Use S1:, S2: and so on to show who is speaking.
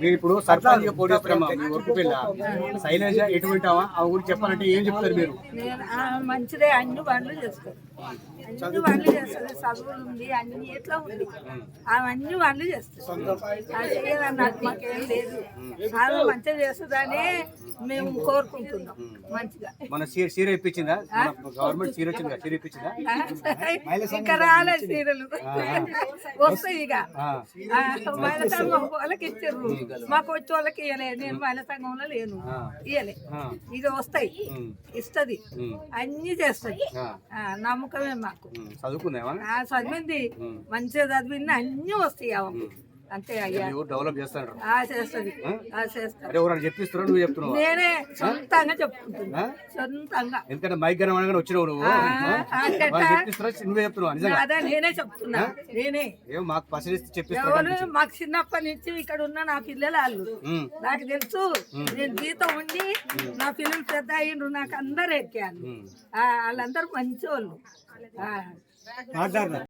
S1: మీరు ఇప్పుడు సర్పంచ్గా పోటీ చేస్తారమ్మా మీ వర్క్ పిల్ల. శైలజ ఆ గురించి చెప్పాలంటే ఏం చెప్తారు మీరు?
S2: నేను ఆ మంచిదే అన్ని పనులు చేస్తాను అన్ని పనులు చేస్తుంది చదువులు ఉంది అన్ని ఎట్లా ఉంది. అవన్నీ పనులు చేస్తాను అది చేయదన్నట్టు మాకేం లేదు. ఆమె మంచిగా చేస్తుందని మేము కోరుకుంటున్నాం. మంచిగా.
S1: మన సీర సీర ఇప్పించిందా? గవర్నమెంట్ సీర వచ్చిందా సీర ఇప్పించిందా?
S2: ఇంకా రాలేదు సీరియల్ వస్తాయి ఇక.
S1: ఆ.
S2: ఆ, మహిళా సంఘం వాళ్ళకి ఇచ్చారు. మాకు వచ్చే వాళ్ళకి ఇవ్వలేదు నేను మహిళా సంఘంలో లేను. ఇవ్వలే. ఇక వస్తాయి. ఇస్తుంది. అన్ని చేస్తుంది.
S1: ఆ.
S2: ఆ, నమ్మకమే మాకు. చదివింది. మంచిగా చదివింది. అన్ని వస్తాయి ఆమెకు. అంతే అయ్యా.
S1: డెవలప్ చేస్తారు
S2: ఆ చేస్తుంది
S1: ఎవరైనా చెప్పిస్తున్నావు నువ్వు చెప్తున్నావు?
S2: నేనే సొంతంగా చెప్పుకుంటున్నా. సొంతంగా.
S1: ఎందుకంటే మైక్ గనం అనగానే వచ్చినావు నువ్వు.
S2: ఆ,
S1: ఆ?
S2: అంటే
S1: వాళ్ళు చెప్పిస్తున్నా నువ్వే చెప్తున్నావు నిజంగా.
S2: అదే నేనే చెప్తున్నా. నేనే.
S1: మాకు
S2: చిన్నప్పటి నుంచి ఇక్కడ ఉన్న నా పిల్లలు వాళ్ళు. నాకు తెలుసు. నేను జీతం ఉండి నా పిల్లలు పెద్ద అయ్యిండ్రు నాకు అందరు ఎక్కాను వాళ్ళందరూ మంచి వాళ్ళు